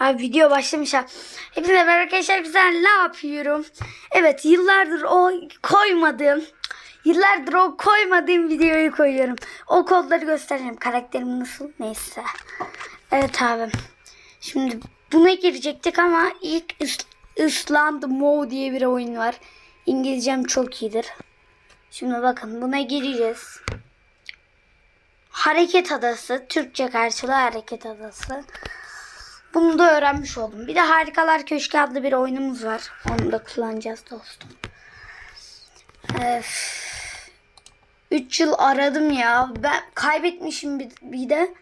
Abi video başlamış ha. Hepinize merhaba arkadaşlar güzel ne yapıyorum? Evet yıllardır o koymadığım Yıllardır o koymadığım videoyu koyuyorum. O kodları göstereceğim. Karakterim nasıl? Neyse. Evet abi. Şimdi buna girecektik ama ilk Is- Island Mo diye bir oyun var. İngilizcem çok iyidir. Şimdi bakın buna gireceğiz. Hareket adası. Türkçe karşılığı hareket adası. Bunu da öğrenmiş oldum. Bir de Harikalar Köşkü adlı bir oyunumuz var. Onu da kullanacağız dostum. Öf. 3 yıl aradım ya. Ben kaybetmişim bir, bir de.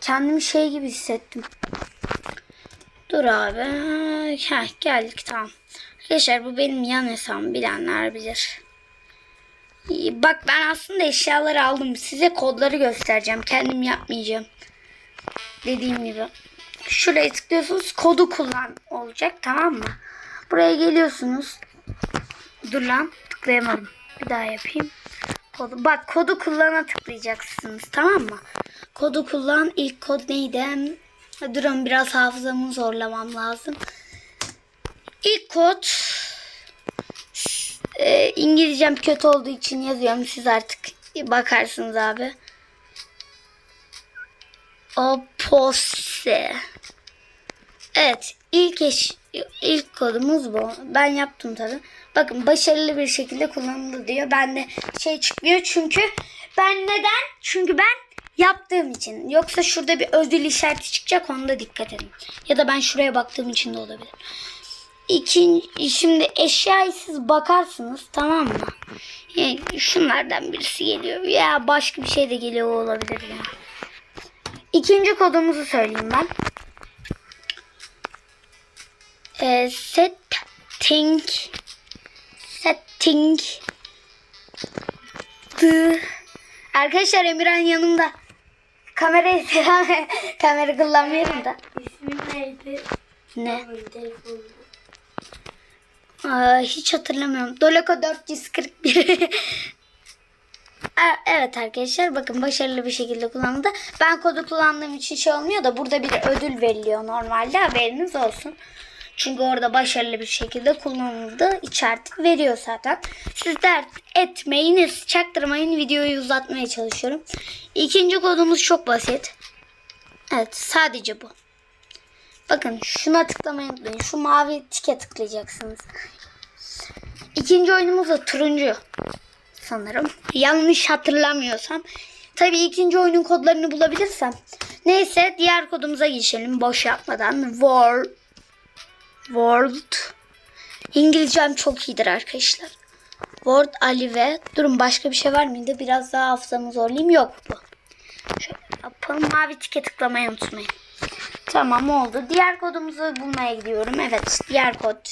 Kendimi şey gibi hissettim. Dur abi. Heh, geldik tamam. Arkadaşlar bu benim yan hesabım bilenler bilir. Bak ben aslında eşyaları aldım. Size kodları göstereceğim. Kendim yapmayacağım. Dediğim gibi. Şuraya tıklıyorsunuz. Kodu kullan olacak tamam mı? Buraya geliyorsunuz. Dur lan tıklayamadım. Bir daha yapayım. Kodu, bak kodu kullana tıklayacaksınız tamam mı? Kodu kullan. İlk kod neydi? Durun biraz hafızamı zorlamam lazım. İlk kod e, İngilizcem kötü olduğu için yazıyorum. Siz artık bakarsınız abi. Opose. Evet, ilk eş, ilk kodumuz bu. Ben yaptım tabi. Bakın başarılı bir şekilde kullanıldı diyor. Bende şey çıkmıyor çünkü ben neden? Çünkü ben yaptığım için. Yoksa şurada bir ödül işareti çıkacak ona da dikkat edin. Ya da ben şuraya baktığım için de olabilir. İkinci, şimdi eşyayı siz bakarsınız tamam mı? Yani şunlardan birisi geliyor. Ya başka bir şey de geliyor olabilir ya. İkinci kodumuzu söyleyeyim ben. Ee, setting setting the Arkadaşlar Emirhan yanımda. Kamerayı selam kamera kullanmıyorum da. İsmin neydi? Ne? Aa, hiç hatırlamıyorum. Doloko 441. E- Evet arkadaşlar bakın başarılı bir şekilde kullanıldı. Ben kodu kullandığım için şey olmuyor da burada bir ödül veriliyor normalde haberiniz olsun. Çünkü orada başarılı bir şekilde kullanıldı. İçertik veriyor zaten. Siz dert etmeyiniz, çaktırmayın videoyu uzatmaya çalışıyorum. İkinci kodumuz çok basit. Evet sadece bu. Bakın şuna tıklamayı unutmayın. Şu mavi tike tıklayacaksınız. İkinci oyunumuz da turuncu. Sanırım. Yanlış hatırlamıyorsam. Tabii ikinci oyunun kodlarını bulabilirsem. Neyse diğer kodumuza geçelim. Boş yapmadan. World. World. İngilizcem çok iyidir arkadaşlar. Word Ali ve durun başka bir şey var mıydı? Biraz daha hafızamı zorlayayım. Yok bu. Şöyle yapalım. Mavi tike tıklamayı unutmayın. Tamam oldu. Diğer kodumuzu bulmaya gidiyorum. Evet diğer kod.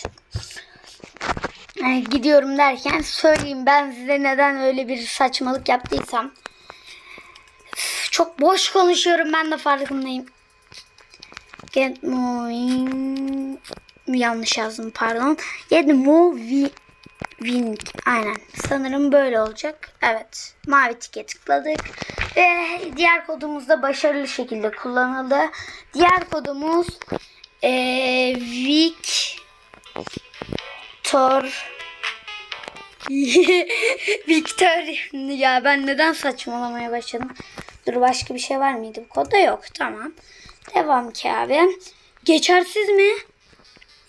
Ee, gidiyorum derken söyleyeyim ben size neden öyle bir saçmalık yaptıysam. Çok boş konuşuyorum ben de farkındayım. Get moving. Yanlış yazdım pardon. Get moving. Wing. Aynen. Sanırım böyle olacak. Evet. Mavi tike tıkladık. Ve diğer kodumuz da başarılı şekilde kullanıldı. Diğer kodumuz ee, Victor Victor ya ben neden saçmalamaya başladım? Dur başka bir şey var mıydı bu kodda? Yok. Tamam. Devam ki abi. Geçersiz mi?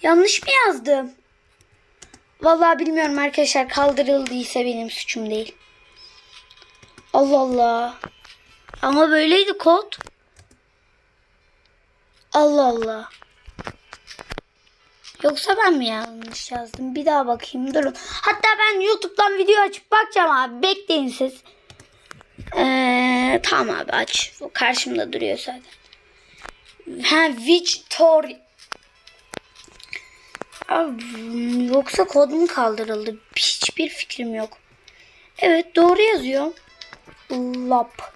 Yanlış mı yazdım? Vallahi bilmiyorum arkadaşlar kaldırıldıysa benim suçum değil. Allah Allah. Ama böyleydi kod. Allah Allah. Yoksa ben mi yanlış yazdım? Bir daha bakayım durun. Hatta ben YouTube'dan video açıp bakacağım abi. Bekleyin siz. Ee, tamam abi aç. Karşımda duruyor zaten. Ha Victor. Abi, yoksa kod mu kaldırıldı? Hiçbir fikrim yok. Evet doğru yazıyor. Lap.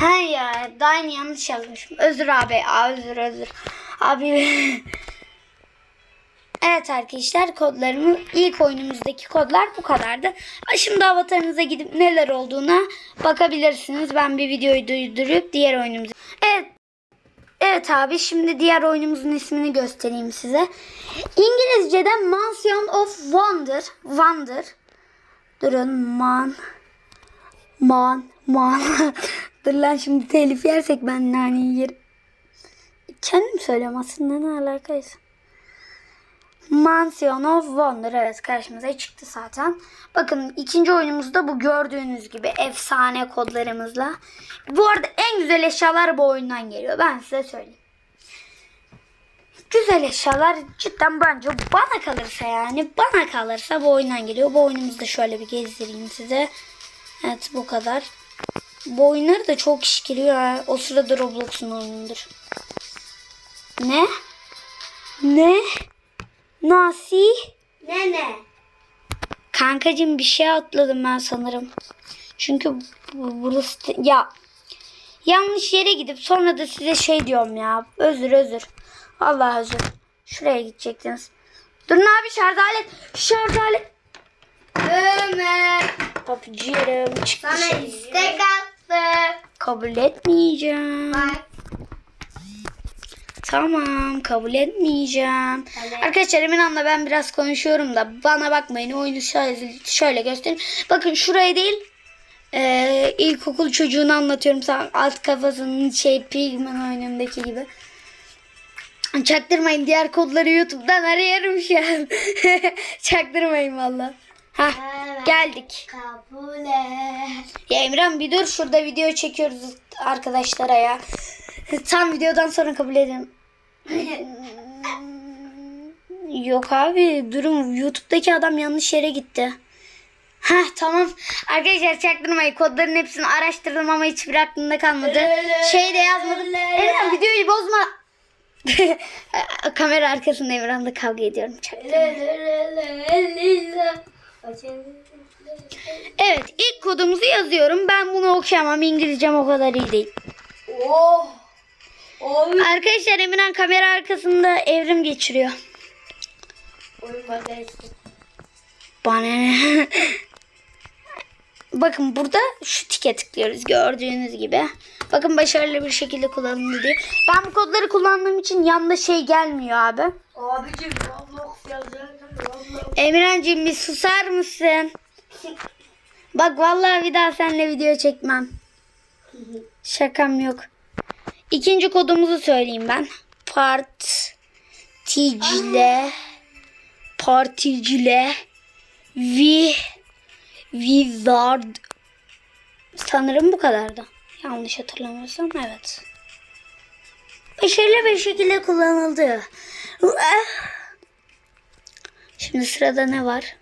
Ha ya daha yanlış yazmışım. Özür abi. Özür özür. Abi. evet arkadaşlar kodlarımız ilk oyunumuzdaki kodlar bu kadardı. Şimdi avatarınıza gidip neler olduğuna bakabilirsiniz. Ben bir videoyu durdurup diğer oyunumuza. Evet Evet abi şimdi diğer oyunumuzun ismini göstereyim size. İngilizce'de Mansion of Wonder. Wonder. Durun man. Man. Man. Dur lan şimdi telif yersek ben naneyi yerim. Kendim söylüyorum aslında ne alakaysa. Mansion of Wonder evet karşımıza çıktı zaten. Bakın ikinci oyunumuzda bu gördüğünüz gibi efsane kodlarımızla. Bu arada en güzel eşyalar bu oyundan geliyor ben size söyleyeyim. Güzel eşyalar cidden bence bana kalırsa yani bana kalırsa bu oyundan geliyor. Bu oyunumuzu da şöyle bir gezdireyim size. Evet bu kadar. Bu oyunları da çok kişi giriyor. O sırada Roblox'un oyunudur. Ne? Ne? Nasi? Ne ne? Kankacığım bir şey atladım ben sanırım. Çünkü bu- burası ya yanlış yere gidip sonra da size şey diyorum ya. Özür özür. Allah özür. Şuraya gidecektiniz. Durun abi şarj alet. Şarj alet. Ömer. Papıcığım çıktı Sana istek attı. Kabul etmeyeceğim. Bak. Tamam kabul etmeyeceğim. Evet. Arkadaşlar Eminhan'la ben biraz konuşuyorum da bana bakmayın oyunu şöyle, şöyle göstereyim. Bakın şurayı değil eee ilkokul çocuğunu anlatıyorum. Sen alt kafasının şey Pigman oyunundaki gibi. Çaktırmayın diğer kodları YouTube'dan arıyorum şu an. Çaktırmayın valla. Evet. geldik. Kabul et. Ya Emran bir dur şurada video çekiyoruz arkadaşlara ya. Tam videodan sonra kabul edin. Yok abi durum YouTube'daki adam yanlış yere gitti. Heh tamam. Arkadaşlar çaktırmayın. Kodların hepsini araştırdım ama hiçbir aklımda kalmadı. Şey de yazmadım. Emran videoyu bozma. Kamera arkasında Emran'la kavga ediyorum. Evet ilk kodumuzu yazıyorum. Ben bunu okuyamam. İngilizcem o kadar iyi değil. Oh. Oy. Arkadaşlar Emirhan kamera arkasında evrim geçiriyor. Oyun. Bana ne? Bakın burada şu tike tıklıyoruz gördüğünüz gibi. Bakın başarılı bir şekilde kullanıldı diye. Ben bu kodları kullandığım için yanında şey gelmiyor abi. Abicim Roblox Roblox. Emirhancığım bir susar mısın? Bak vallahi bir daha seninle video çekmem. Şakam yok. İkinci kodumuzu söyleyeyim ben. Particile Particile Vi Wizard Sanırım bu kadardı. Yanlış hatırlamıyorsam evet. Başarılı bir şekilde kullanıldı. Şimdi sırada ne var?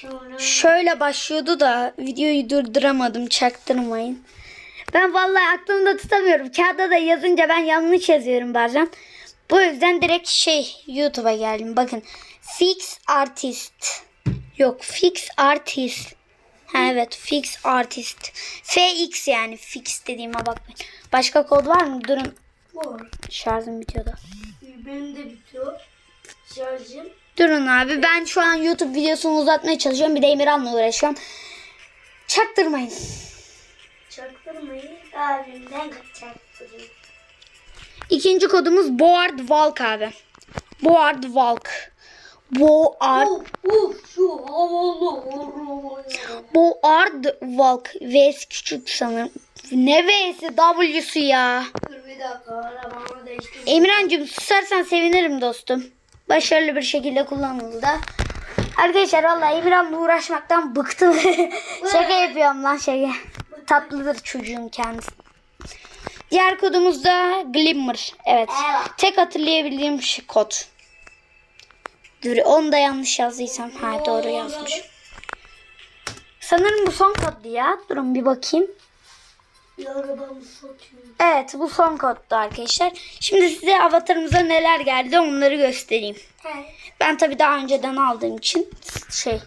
Sonra Şöyle başlıyordu da videoyu durduramadım çaktırmayın. Ben vallahi aklımda tutamıyorum. Kağıda da yazınca ben yanlış yazıyorum bazen. Bu yüzden direkt şey YouTube'a geldim. Bakın Fix Artist. Yok Fix Artist. Ha, evet Fix Artist. FX yani Fix dediğime bakmayın. Başka kod var mı? Durun var. şarjım bitiyordu. Benim de bitiyor. Şarjım. Durun abi ben şu an YouTube videosunu uzatmaya çalışıyorum. Bir de Emirhan'la uğraşıyorum. Çaktırmayın. Çaktırmayın. Abimden çaktırayım. İkinci kodumuz Board Walk abi. Board Walk. Board. Board Walk. V's küçük sanırım. Ne V'si W'su ya. Dur bir dakika. Emirhan'cığım susarsan sevinirim dostum. Başarılı bir şekilde kullanıldı. Arkadaşlar vallahi Emirhan'la uğraşmaktan bıktım. şaka yapıyorum lan şaka. Tatlıdır çocuğun kendisi. Diğer kodumuz da Glimmer. Evet. Evet. Tek hatırlayabildiğim şey kod. Dur onu da yanlış yazdıysam. Ha doğru yazmış. Sanırım bu son koddu ya. Durun bir bakayım. Evet bu son koddu arkadaşlar. Şimdi size avatarımıza neler geldi onları göstereyim. Evet. Ben tabii daha önceden aldığım için şey.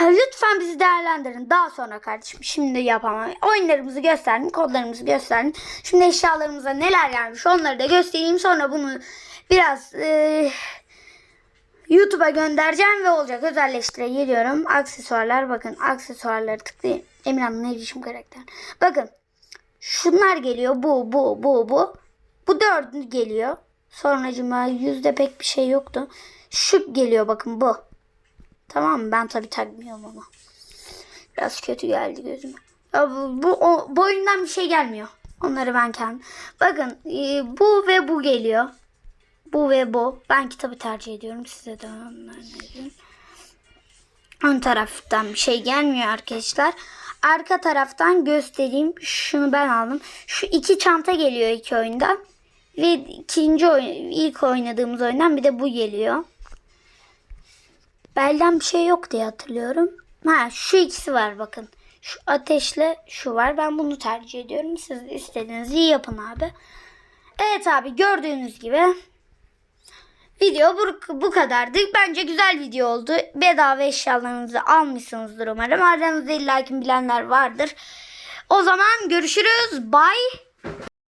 Lütfen bizi değerlendirin. Daha sonra kardeşim. Şimdi yapamam. Oyunlarımızı gösterdim. Kodlarımızı gösterdim. Şimdi eşyalarımıza neler gelmiş onları da göstereyim. Sonra bunu biraz e, YouTube'a göndereceğim ve olacak. Özelleştire geliyorum. Aksesuarlar bakın. Aksesuarları tıklayayım. Emirhan'ın erişim karakter. Bakın şunlar geliyor. Bu, bu, bu, bu. Bu dördü geliyor. Sonracıma yüzde pek bir şey yoktu. Şu geliyor bakın bu. Tamam mı? Ben tabii takmıyorum ama. Biraz kötü geldi gözüme. Ya bu, bu, o, bu bir şey gelmiyor. Onları ben kendim. Bakın e, bu ve bu geliyor. Bu ve bu. Ben kitabı tercih ediyorum. Size de onları. Ön taraftan bir şey gelmiyor arkadaşlar. Arka taraftan göstereyim. Şunu ben aldım. Şu iki çanta geliyor iki oyundan. Ve ikinci oyun, ilk oynadığımız oyundan bir de bu geliyor. Belden bir şey yok diye hatırlıyorum. Ha şu ikisi var bakın. Şu ateşle şu var. Ben bunu tercih ediyorum. Siz istediğinizi yapın abi. Evet abi gördüğünüz gibi Video bu, bu kadardı. Bence güzel video oldu. Bedava eşyalarınızı almışsınızdır umarım. Aranızda illa ki bilenler vardır. O zaman görüşürüz. Bye.